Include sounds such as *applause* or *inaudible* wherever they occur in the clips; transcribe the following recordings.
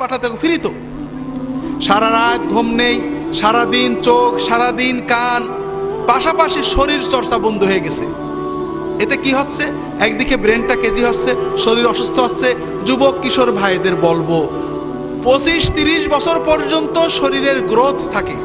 পাঠাতে ফিরিত। সারা রাত ঘুম নেই সারাদিন চোখ সারাদিন কান, পাশাপাশি শরীর চর্চা বন্ধ হয়ে গেছে। এতে কি হচ্ছে? একদিকে ব্রেনটা কেজি হচ্ছে, শরীর অসুস্থ হচ্ছে, যুবক, কিশোর ভাইদের বলব, পঁচিশ তিরিশ বছর পর্যন্ত শরীরের গ্রোথ থাকে।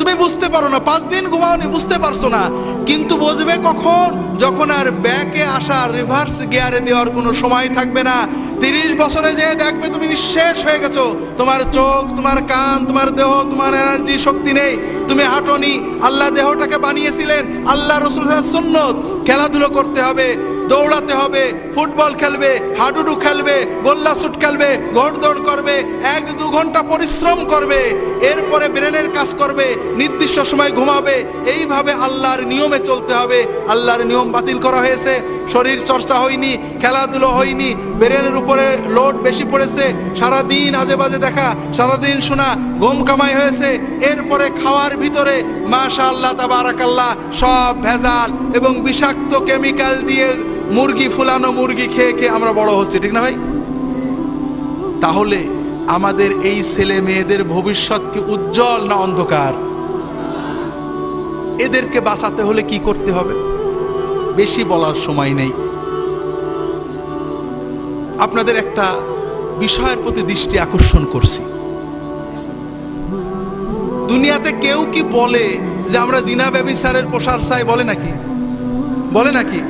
তুমি বুঝতে পারো না, পাঁচ দিন ঘুমাওনি, বুঝতে পারছ না। কিন্তু বুঝবে কখন? যখন আর ব্যাকে আসা রিভার্স গিয়ারে দেওয়ার কোনো সময় থাকবে না। তিরিশ বছরে যে দেখবে তুমি নিঃশেষ হয়ে গেছো। তোমার চোখ, তোমার কান, তোমার দেহ, তোমার এনার্জি শক্তি নেই। তুমি হাঁটনি। আল্লাহ দেহটাকে বানিয়েছিলেন। আল্লাহ রসুল সুন্নত। খেলাধুলো করতে হবে। দৌড়াতে হবে, ফুটবল খেলবে, হাডুডু খেলবে, গোল্লা শুট খেলবে দৌড় করবে, এক দু ঘণ্টা পরিশ্রম করবে, এরপরে ব্রেনের কাজ করবে, নির্দিষ্ট সময় ঘুমাবে, এইভাবে আল্লাহর নিয়মে চলতে হবে। আল্লাহর নিয়ম বাতিল করা হয়েছে, শরীর চর্চা হয়নি, খেলাধুলো হয়নি, ব্রেনের উপরে লোড বেশি পড়েছে, সারাদিন আজে বাজে দেখা, সারাদিন শোনা, ঘুম কামাই হয়েছে, এরপরে খাওয়ার ভিতরে মাশা আল্লাহ তাবারাকাল্লাহ, সব ভেজাল এবং বিষাক্ত কেমিক্যাল দিয়ে মুরগি ফুলানো মুরগি খেয়ে খেয়ে আমরা বড় হচ্ছি, ঠিক না ভাই? তাহলে আমাদের এই ছেলে মেয়েদের ভবিষ্যৎ কি উজ্জ্বল না অন্ধকার? এদেরকে বাঁচাতে হলে কি করতে হবে? বেশি বলার সময় নেই। আপনাদের একটা বিষয়ের প্রতি দৃষ্টি আকর্ষণ করছি। দুনিয়াতে কেউ কি বলে যে আমরা জিনা ব্যবিচারের প্রসার চাই বলে নাকি? বলে নাকি?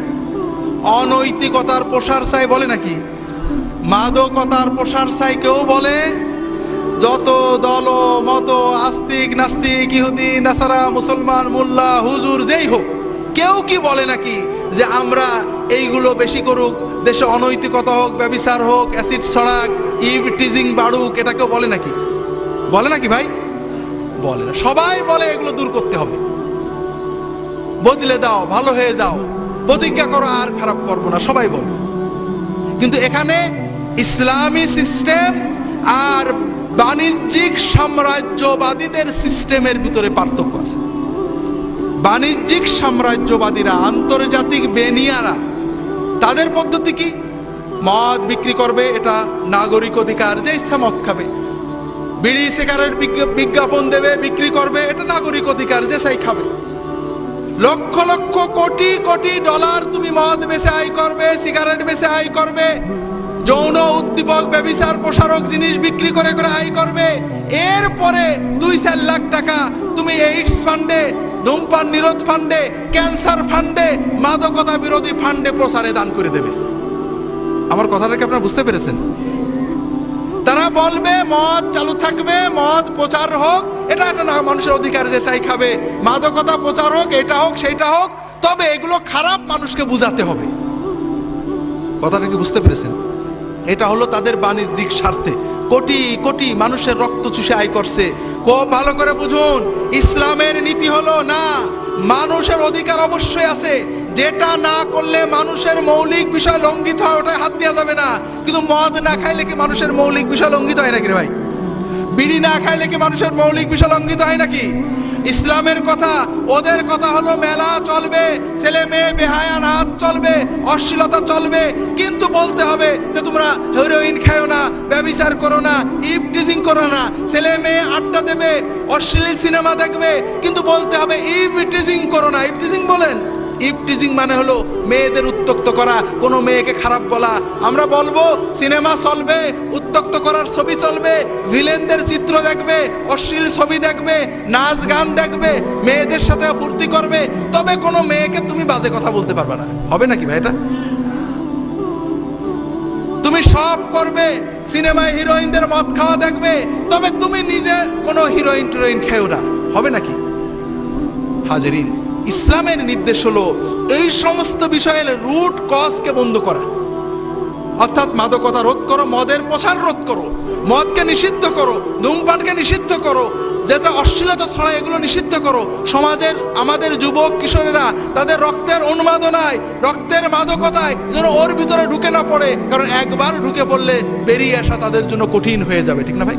অনৈতিকতার প্রসার চাই বলে নাকি? মাদকতার প্রসার চাই কেউ বলে? যত দল, মত, আস্তিক, নাস্তিক, ইহুদি, নাসারা, মুসলমান, মোল্লা, হুজুর, যেই হোক, কেউ কি বলে নাকি যে আমরা এইগুলো বেশি করুক, দেশে অনৈতিকতা হোক, ব্যবিচার হোক, অ্যাসিড ছড়াক ইভ টিজিং বাড়ুক, এটা কেউ বলে নাকি? বলে নাকি ভাই? বলে না। সবাই বলে এগুলো দূর করতে হবে। বদলে দাও, ভালো হয়ে যাও। প্রতিজ্ঞা করো, আর খারাপ করব না, সবাই বলে। কিন্তু এখানে ইসলামী সিস্টেম আর বাণিজ্যিক সাম্রাজ্যবাদীদের সিস্টেমের ভিতরে পার্থক্য আছে। বাণিজ্যিক সাম্রাজ্যবাদীরা, আন্তর্জাতিক বেনিয়ারা, তাদের পদ্ধতি কি? মদ বিক্রি করবে, এটা নাগরিক অধিকার, যে ইচ্ছা মদ খাবে। বিড়ি, সিগারেট বিজ্ঞাপন দেবে, বিক্রি করবে, এটা নাগরিক অধিকার, যে সাই খাবে। লক্ষ লক্ষ কোটি কোটি ডলার তুমি মদ বেচে আয় করবে, সিগারেট বেচে আয় করবে, যৌন উদ্দীপক, ব্যবিচার, প্রসারক জিনিস বিক্রি করে করে আয় করবে। এরপরে দুই চার লাখ টাকা তুমি এইডস ফান্ডে ধূমপান নিরোধ ফান্ডে ক্যান্সার ফান্ডে মাদকতা বিরোধী ফান্ডে প্রসারে দান করে দেবে। আমার কথাটাকে আপনারা বুঝতে পেরেছেন? তারা বলবে, মদ চালু থাকবে, মদ প্রচার হোক। এটা একটা না, মানুষের অধিকার যে চাই খাবে। মাদকতা প্রচার হোক, এটা হোক সেটা হোক। তবে এগুলো খারাপ মানুষকে বুঝাতে হবে। কথাটা কি বুঝতে পেরেছেন? এটা হলো তাদের বাণিজ্যিক স্বার্থে। কোটি কোটি মানুষের রক্ত চুষে আয় করছে। খুব ভালো করে বুঝুন, ইসলামের নীতি হলো না, মানুষের অধিকার অবশ্যই আছে। যেটা না করলে মানুষের মৌলিক বিষয় লঙ্ঘিত হয় ওটা হাত দেওয়া যাবে না। কিন্তু মদ না খাইলে কি মানুষের মৌলিক বিষয় লঙ্ঘিত হয় নাকি ভাই? বিড়ি না খাইলে কি মানুষের মৌলিক বিষয় লঙ্ঘিত হয় নাকি? ইসলামের কথা, ওদের কথা হলো মেলা চলবে, ছেলে মেয়ে বেহায়া নাচ চলবে, অশ্লীলতা চলবে। কিন্তু বলতে হবে যে তোমরা হেরোইন খাও না, ব্যবিচার করো না ইভ টিজিং করো না। ছেলে মেয়ে আড্ডা দেবে, অশ্লীল সিনেমা দেখবে, কিন্তু বলতে হবে ইভ ইফটিজিং মানে হলো মেয়েদের উত্তক্ত করা, কোনো মেয়েকে খারাপ বলা। আমরা বলব, সিনেমা চলবে উত্তক্ত করার ছবি চলবে, ভিলেনদের চিত্র দেখবে, অশ্লীল ছবি দেখবে, নাচ গান দেখবে, মেয়েদের সাথে ফুর্তি করবে, তবে কোনো মেয়েকে তুমি বাজে কথা বলতে পারবে না। হবে নাকি ভাই এটা তুমি সব করবে, সিনেমায় হিরোইনদের মদ খাওয়া দেখবে, তবে তুমি নিজে কোনো হিরোইন টিরোইন খেও না। হবে নাকি? হাজারিন। ইসলামের নির্দেশ হলো এই সমস্ত বিষয়ের রুট কজকে বন্ধ করা। অর্থাৎ মাদকতা রোধ করো, মদের প্রসার রোধ করো, মদকে নিষিদ্ধ করো, ধূমপানকে নিষিদ্ধ করো যেটা অশ্লীলতা ছড়া এগুলো নিষিদ্ধ করো। সমাজের, আমাদের যুবক, কিশোরেরা তাদের রক্তের উন্মাদনায়, রক্তের মাদকতায় যেন ওর ভিতরে ঢুকে না পড়ে, কারণ একবার ঢুকে পড়লে বেরিয়ে আসা তাদের জন্য কঠিন হয়ে যাবে, ঠিক না ভাই?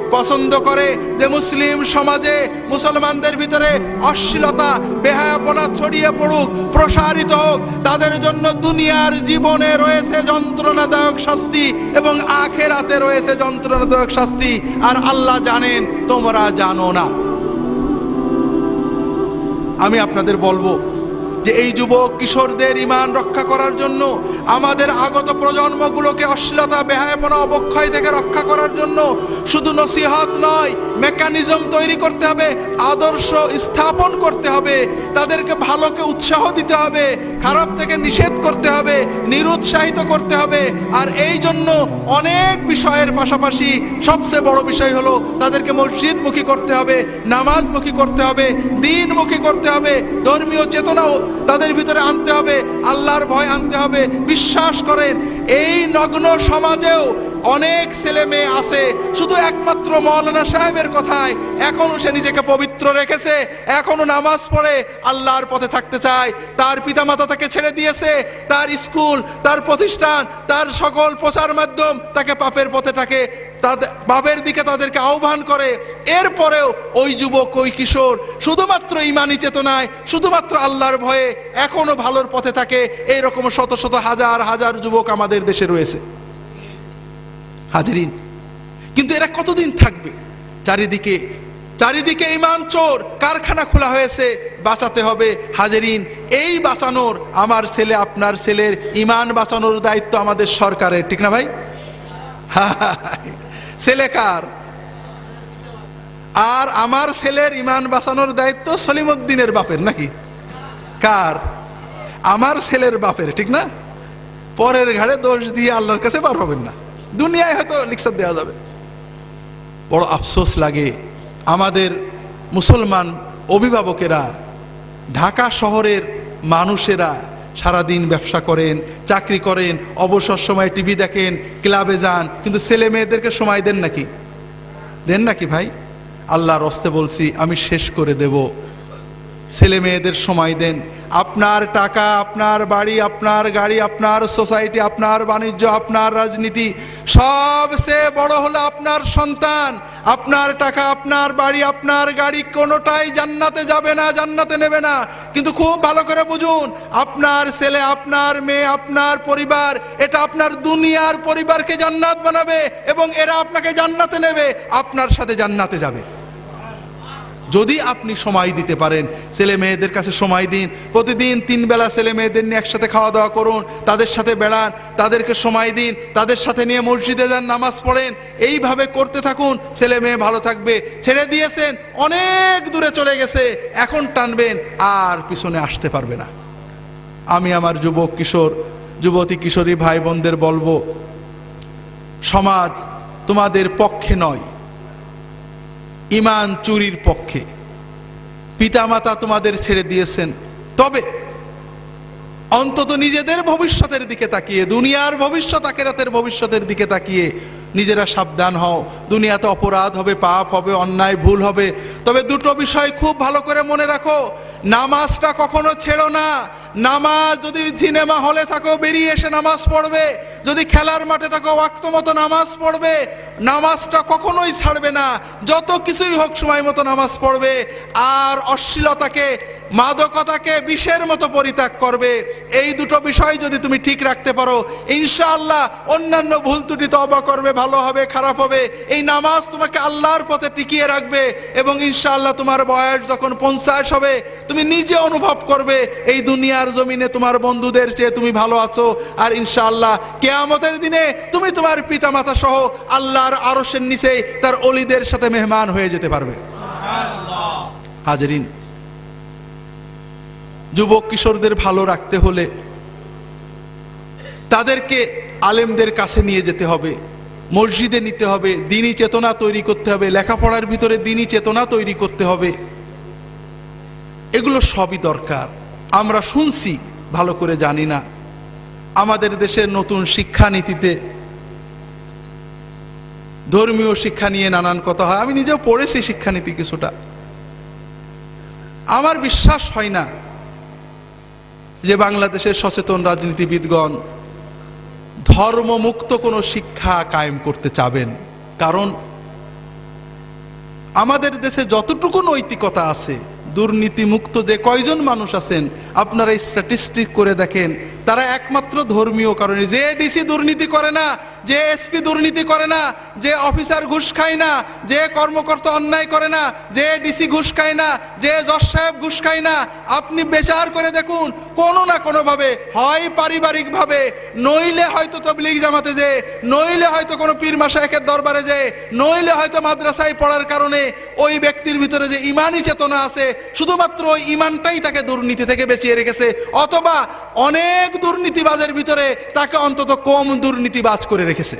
পছন্দ করে যে মুসলিম সমাজে মুসলমানদের ভিতরে অশ্লীলতা, বেহায়াপনা ছড়িয়ে পড়ুক, প্রসারিত হোক, তাদের জন্য দুনিয়ার জীবনে রয়েছে যন্ত্রণাদায়ক শাস্তি এবং আখেরাতে রয়েছে যন্ত্রণাদায়ক শাস্তি। আর আল্লাহ জানেন, তোমরা জানো না। আমি আপনাদের বলব যে এই যুবক কিশোরদের ইমান রক্ষা করার জন্য, আমাদের আগত প্রজন্মগুলোকে অশ্লীলতা, বেহায়পনা, অবক্ষয় থেকে রক্ষা করার জন্য শুধু নসিহত নয়, মেকানিজম তৈরি করতে হবে। আদর্শ স্থাপন করতে হবে। তাদেরকে ভালোকে উৎসাহ দিতে হবে, খারাপ থেকে নিষেধ করতে হবে, নিরুৎসাহিত করতে হবে। আর এই জন্য অনেক বিষয়ের পাশাপাশি সবচেয়ে বড় বিষয় হলো তাদেরকে মসজিদমুখী করতে হবে, নামাজমুখী করতে হবে, দিনমুখী করতে হবে, ধর্মীয় চেতনাও তাদের ভিতরে আনতে হবে, আল্লাহর ভয় আনতে হবে। বিশ্বাস করেন, এই নগ্ন সমাজেও অনেক ছেলে মেয়ে আছে, শুধু একমাত্র মৌলানা সাহেবের কথায় এখনও সে নিজেকে পবিত্র রেখেছে, এখনও নামাজ পড়ে, আল্লাহর পথে থাকতে চায়। তার পিতামাতা তাকে ছেড়ে দিয়েছে, তার স্কুল, তার প্রতিষ্ঠান, তার সকল প্রচার মাধ্যম তাকে পাপের পথে থাকে তাদের বাপের দিকে তাদেরকে আহ্বান করে। এরপরেও ওই যুবক, ওই কিশোর শুধুমাত্র ইমানি চেতনায়, শুধুমাত্র আল্লাহর ভয়ে এখনও ভালোর পথে থাকে। এইরকম শত শত হাজার হাজার যুবক আমাদের দেশে রয়েছে। হাজিরিন, কিন্তু এরা কতদিন থাকবে? চারিদিকে চারিদিকে ইমান চোর, কারখানা খোলা হয়েছে, বাঁচাতে হবে হাজেরিন। এই বাঁচানোর আমার ছেলে, আপনার ছেলের ইমান বাঁচানোর দায়িত্ব আমাদের সরকারের। ঠিক না ভাই? *laughs* ছেলে কার? আর আমার ছেলের ইমান বাঁচানোর দায়িত্ব সলিমুদ্দিনের বাপের, নাকি? কার? আমার ছেলের বাপের, ঠিক না? পরের ঘাড়ে দোষ দিয়ে আল্লাহর কাছে বার হবেন না। দুনিয়ায় হয়তো লিখসার দেওয়া যাবে। বড় আফসোস লাগে আমাদের মুসলমান অভিভাবকেরা, ঢাকা শহরের মানুষেরা সারাদিন ব্যবসা করেন, চাকরি করেন, অবসর সময় টিভি দেখেন, ক্লাবে যান, কিন্তু ছেলে মেয়েদেরকে সময় দেন নাকি? দেন নাকি ভাই? আল্লাহর রস্তে বলছি, আমি শেষ করে দেব। ছেলে মেয়েদের সময় দেন আপনার টাকা, আপনার বাড়ি, আপনার গাড়ি, আপনার সোসাইটি, আপনার বাণিজ্য, আপনার রাজনীতি সবচেয়ে বড় হলো আপনার সন্তান। আপনার টাকা, আপনার বাড়ি, আপনার গাড়ি কোনোটাই জান্নাতে যাবে না, জান্নাতে নেবে না। কিন্তু খুব ভালো করে বুঝুন, আপনার ছেলে, আপনার মেয়ে, আপনার পরিবার, এটা আপনার দুনিয়ার পরিবারকে জান্নাত বানাবে এবং এরা আপনাকে জান্নাতে নেবে, আপনার সাথে জান্নাতে যাবে। যদি আপনি সময় দিতে পারেন, ছেলে মেয়েদের কাছে সময় দিন। প্রতিদিন তিন বেলা ছেলে মেয়েদের নিয়ে একসাথে খাওয়া দাওয়া করুন, তাদের সাথে বেড়ান, তাদেরকে সময় দিন, তাদের সাথে নিয়ে মসজিদে যান, নামাজ পড়েন। এইভাবে করতে থাকুন, ছেলে মেয়ে ভালো থাকবে। ছেড়ে দিয়েছেন, অনেক দূরে চলে গেছে, এখন টানবেন, আর পিছনে আসতে পারবে না। আমি আমার যুবক কিশোর, যুবতী কিশোরী ভাই বোনদের বলব, সমাজ তোমাদের পক্ষে নয়। ইমান চুরির পক্ষে। পিতামাতা তোমাদের ছেড়ে দিয়েছেন। তবে অন্তত নিজেদের ভবিষ্যতের দিকে তাকিয়ে, দুনিয়ার ভবিষ্যৎ আকেরাতের ভবিষ্যতের দিকে তাকিয়ে নিজেরা সাবধান হও। দুনিয়াতে অপরাধ হবে, পাপ হবে, অন্যায়, ভুল হবে। তবে দুটো বিষয় খুব ভালো করে মনে রাখো। নামাজটা কখনো ছেড়ো না। নামাজ যদি সিনেমা হলে থাকো, বেরিয়ে এসে নামাজ পড়বে। যদি খেলার মাঠে থাকো, ওয়াক্ত মতো নামাজ পড়বে। নামাজটা কখনোই ছাড়বে না। যত কিছুই হোক সময় মতো নামাজ পড়বে। আর অশ্লীলতাকে, মাদকতাকে বিষের মতো পরিত্যাগ করবে। এই দুটো বিষয় যদি তুমি ঠিক রাখতে পারো, ইনশাআল্লাহ অন্যান্য ভুল ত্রুটি তবা করবে, ভালো হবে, খারাপ হবে। এই নামাজ তোমাকে আল্লাহর পথে টিকিয়ে রাখবে এবং ইনশাআল্লাহ তোমার বয়স যখন পঞ্চাশ হবে, তুমি নিজে অনুভব করবে, এই দুনিয়ার জমিনে তোমার বন্ধুদের চেয়ে তুমি ভালো আছো। আর ইনশাআল্লাহ কেয়ামতের দিনে তুমি তোমার পিতামাতা সহ আল্লাহর আরশের নিচে তার অলিদের সাথে মেহমান হয়ে যেতে পারবে। হাজরিন যুবক কিশোরদের ভালো রাখতে হলে তাদেরকে আলেমদের কাছে নিয়ে যেতে হবে মসজিদে নিতে হবে দিনই চেতনা তৈরি করতে হবে লেখাপড়ার ভিতরে দিনই চেতনা তৈরি করতে হবে। এগুলো সবই দরকার। আমরা শুনছি, ভালো করে জানি না। আমাদের দেশের নতুন শিক্ষানীতিতে ধর্মীয় শিক্ষা নিয়ে নানান কথা হয়। আমি নিজেও পড়েছি শিক্ষানীতি কিছুটা। আমার বিশ্বাস হয় না যে বাংলাদেশের সচেতন রাজনীতিবিদগণ ধর্মমুক্ত কোনো শিক্ষা কায়েম করতে চাবেন। কারণ আমাদের দেশে যতটুকু নৈতিকতা আছে দুর্নীতিমুক্ত যে কয়জন মানুষ আছেন আপনারা স্ট্যাটিস্টিক করে দেখেন তারা একমাত্র ধর্মীয় কারণে। যে ডিসি দুর্নীতি করে না, যে এসপি দুর্নীতি করে না, যে অফিসার ঘুষ খায় না, যে কর্মকর্তা অন্যায় করে না, যে ডিসি ঘুষ খায় না, যে জজ সাহেব ঘুষ খায় না, আপনি বেচার করে দেখুন, কোনো না কোনোভাবে হয় পারিবারিকভাবে। নইলে হয়তো তবলিগ জামাতে যে নইলে হয়তো কোনো পীর মাসায়েকের দরবারে যে নইলে হয়তো মাদ্রাসায় পড়ার কারণে ওই ব্যক্তির ভিতরে যে ইমানই চেতনা আছে, শুধুমাত্র ওই ইমানটাই তাকে দুর্নীতি থেকে বেঁচিয়ে রেখেছে। অথবা অনেক দুর্নীতিবাজের ভিতরে তাকে অন্তত কম দুর্নীতিবাজ করে রেখেছে।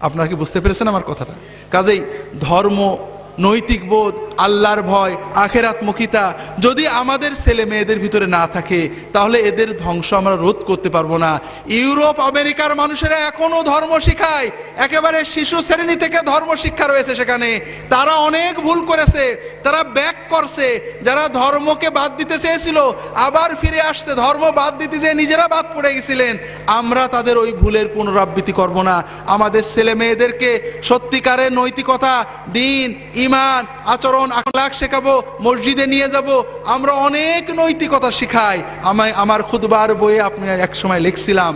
আপনারা কি বুঝতে পেরেছেন আমার কথাটা? কাজেই ধর্ম নৈতিক বোধ, আল্লাহর ভয় আখেরাত্মকিতা যদি আমাদের ছেলে মেয়েদের ভিতরে না থাকে, তাহলে এদের ধ্বংস আমরা রোধ করতে পারব না। ইউরোপ, আমেরিকার মানুষেরা এখনও ধর্ম শিখায়। একেবারে শিশু শ্রেণি থেকে ধর্ম শিক্ষা রয়েছে সেখানে। তারা অনেক ভুল করেছে, তারা ব্যাক করছে। যারা ধর্মকে বাদ দিতে চেয়েছিল, আবার ফিরে আসছে। ধর্ম বাদ দিতে যে নিজেরা বাদ পড়ে গেছিলেন। আমরা তাদের ওই ভুলের পুনরাবৃত্তি করব না। আমাদের ছেলে মেয়েদেরকে সত্যিকারের নৈতিকতা, দিন ইমান, আচরণ, আখলাখ শেখাবো, মসজিদে নিয়ে যাব। আমরা অনেক নৈতিকতা শিখাই। আমায়, আমার খুদবার বইয়ে আপনি এক সময় লিখছিলাম,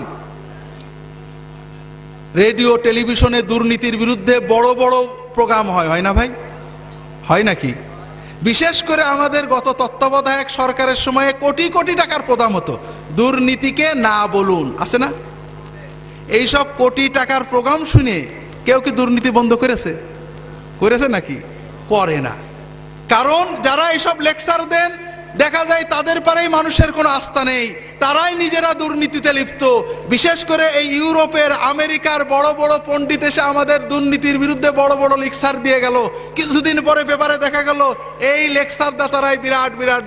রেডিও, টেলিভিশনে দুর্নীতির বিরুদ্ধে বড় বড় প্রোগ্রাম হয় হয় না ভাই? হয় নাকি? বিশেষ করে আমাদের গত তত্ত্বাবধায়ক সরকারের সময়ে কোটি কোটি টাকার প্রদান হতো। দুর্নীতিকে না বলুন, আছে না? এইসব কোটি টাকার প্রোগ্রাম শুনে কেউ কি দুর্নীতি বন্ধ করেছে? করেছে নাকি? করে না। কারণ যারা এসব লেকচার দেন, দেখা যায় তাদের পারেই মানুষের কোনো আস্থা নেই। তারাই নিজেরা দুর্নীতিতে লিপ্ত। বিশেষ করে এই ইউরোপের, আমেরিকার বড় বড় পণ্ডিত এসে আমাদের দুর্নীতির বিরুদ্ধে বড় বড় লেকচার দিয়ে গেল। কিছুদিন পরে পেপারে দেখা গেল, এই লেকচার দাতারাই বিরাট বিরাট